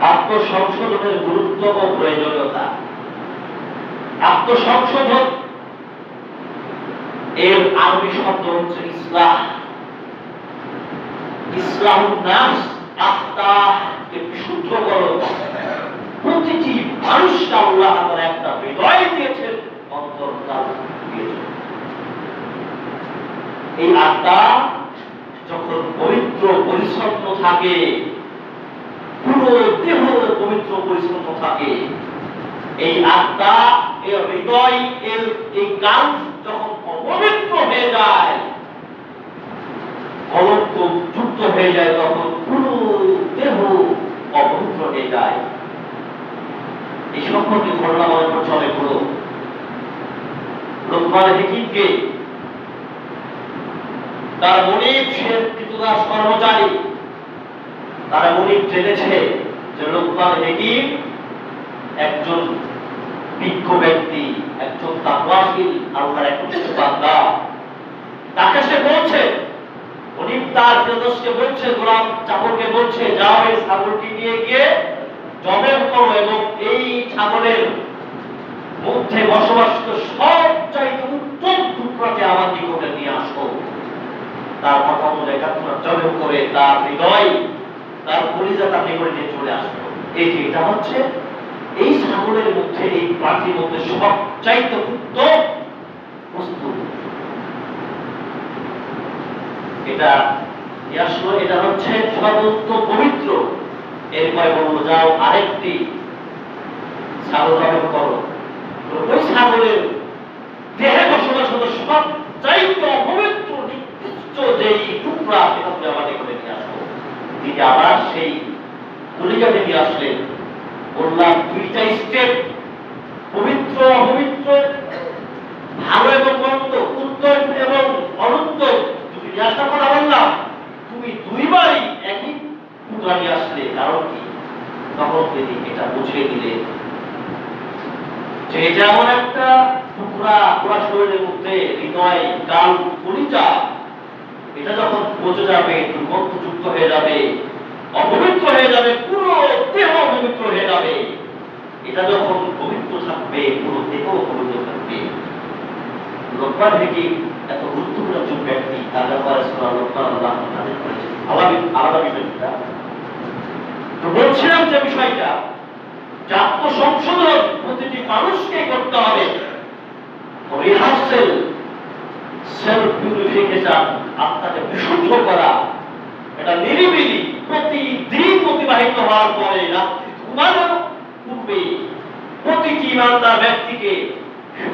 আত্মসংশোধনের গুরুত্ব ও প্রয়োজনীয়তা। আত্মসংশোধন এর আরবি শব্দ হচ্ছে ইসলাহ। ইসলাম নাস আত্মাকে বিশুদ্ধ করো। প্রতিটি মানুষকে আল্লাহ তাআলা একটা হৃদয় দিয়েছেন অন্তর্কাল দিয়েছেন। এই আত্মা যখন পবিত্র, পরিচ্ছন্ন থাকে পুরো দেহ পবিত্র পরিচ্ছন্ন থাকে। এই আত্মা, এই হৃদয়, এর এই কাল যখন অপবিত্র হয়ে যায় কলঙ্ক যুক্ত হয়ে যায়, তখন পুরো দেহ অপবিত্র হয়ে যায়। এই সম্পর্কে ঘটনা মনে করছে অনেকগুলো। লোকমান হেকিমকে তার মনিব সে কৃতদাস কর্মচারী তারা মনিব জেনেছে যে লোকমান হেকিম একজন বিজ্ঞ ব্যক্তি, একজন তাকওয়াশীল আল্লাহর একনিষ্ঠ বান্দা। তাকে সে বলছে মনিব তার প্রিয়দর্শকে বলছে, গোলাম চাকরকে বলছে, যাও এই ছাগলটি নিয়ে গিয়ে জবের করো এবং এই ছাগলের মধ্যে বসবাসিত সব চাইতে উত্তম টুকরাকে আমার নিকটে নিয়ে আসো। তার কথা অনুযায়ী কাকুরা জবে করে তার হৃদয় তার পরিজা তার নিকটে নিয়ে চলে আসলো এই যে এটা হচ্ছে, এই ছাগলের মধ্যে, এই প্রাণীর মধ্যে সব চাইতে উত্তম বস্তু। এটা এটা হচ্ছে পবিত্র। এরপরে বলব, যাও আরেকটি রহন করো। ওই ছাগলের দেহে বসবাসত সব চাইতে অপবিত্র নিকৃষ্ট যেই টুকরা সেটা তুমি আমাদের করে নিয়ে আসো তিনি আবার সেই কলিজাতে নিয়ে আসলেন বললাম, দুইটা স্টেপ পবিত্র, অপবিত্র, ভালো এবং মন্দ, উত্তম এবং অনুত্তম তুমি জিজ্ঞাসা কথা বললাম। তুমি দুইবারই একই টুকরা আসলে, কারণ কি? তখন তিনি এটা বুঝিয়ে দিলেন। যে এমন একটা টুকরা পুরা শরীরের মধ্যে, হৃদয় কাল কলিজা, এটা যখন পচে যাবে, দুর্গন্ধযুক্ত হয়ে যাবে অপবিত্র হয়ে যাবে, পুরো দেহ অপবিত্র হয়ে যাবে। এটা যখন পবিত্র থাকবে, পুরো দেহ পবিত্র থাকবে। লোকমান থেকে এত গুরুত্বপূর্ণ একজন ব্যক্তি, তার ব্যাপারে সুরা লোকমান আল্লাহ নাজিল করেছেন আলাদা আলাদা বিষয়টা তো? বলছিলাম যে বিষয়টা, যে আত্মসংশোধন প্রতিটি মানুষকে করতে হবে। রিহার্সেল সেলফ পিউরিফিকেশন আত্মাকে বিশুদ্ধ করা এটা নিরিবিলি প্রতিদিন অতিবাহিত হওয়ার পরে রাত্রি ঘুমানোর পূর্বে প্রতিটি ইমানদার ব্যক্তিকে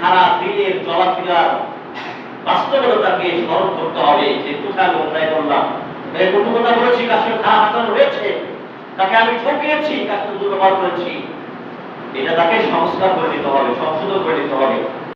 সারা দিনের চলাফেরার বাস্তবতাকে স্মরণ করতে হবে। যে কোথায় অন্যায় করলাম কটু কথা বলেছি? কাছে আচরণ হয়েছে তাকে আমি ঠকিয়েছি দুর্ব্যবহার করেছি। এটা তাকে সংস্কার করে দিতে হবে, সংশোধন করে দিতে হবে।